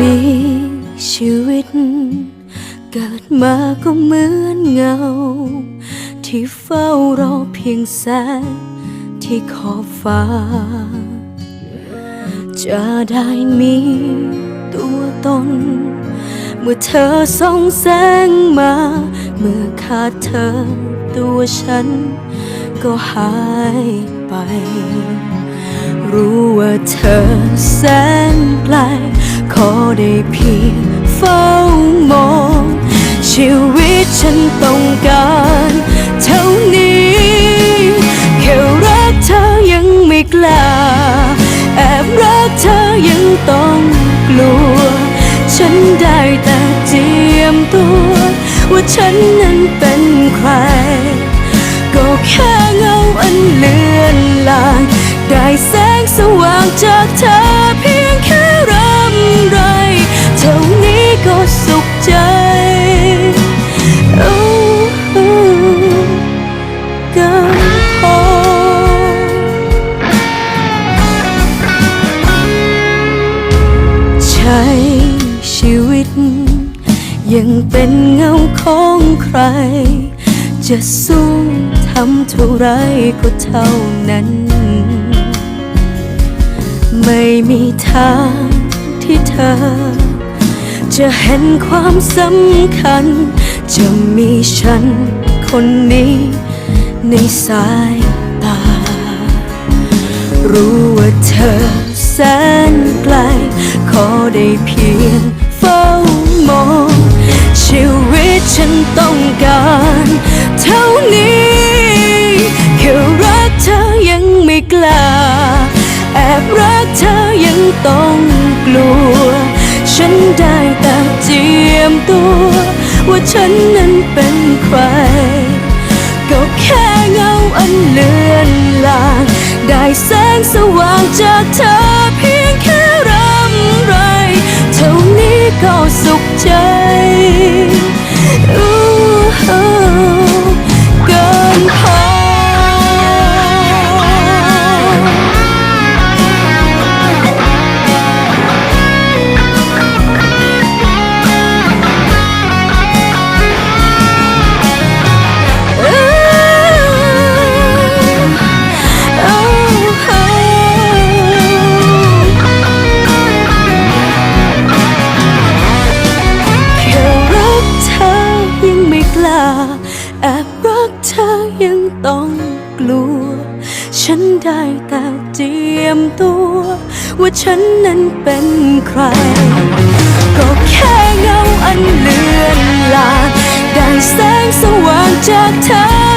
มีชีวิต เกิดมาก็เหมือนเงา ที่เฝ้ารอเพียงแสงที่ขอบฟ้า จะได้มีตัวตน เมื่อเธอส่องแสงมา เมื่อขาดเธอตัวฉัน ก็หายไป รู้ว่าเธอแสนไกล ขอได้เพียงเฝ้ามอง ชีวิตฉันต้องการเท่านี้แค่รักเธอยังไม่กล้า แอบรักเธอยังต้องกลัว ฉันได้แต่เจียมตัว ว่าฉันนั้นเป็นใคร ก็แค่เงาอันเลือนลางได้แสงสว่างจากเธอ ยังเป็นเงาของใคร จะสู้ทำเท่าไรก็เท่านั้น ไม่มีทางที่เธอ จะเห็นความสำคัญ จะมีฉันคนนี้ในสายตา รู้ว่าเธอแสนไกล ขอได้เพียง ฉันต้องการเท่านี้แค่รักเธอยังไม่กล้า แอบรักเธอยังต้องกลัว ฉันได้แต่เจียมตัว ว่าฉันนั้นเป็นใคร ก็แค่เงาอันเลือนลาง ได้แสงสว่างจากเธอ ลัว ฉันได้แต่เจียมตัว ว่าฉันนั้นเป็นใคร ก็แค่เงาอันเลือนลางได้แสงสว่างจากเธอ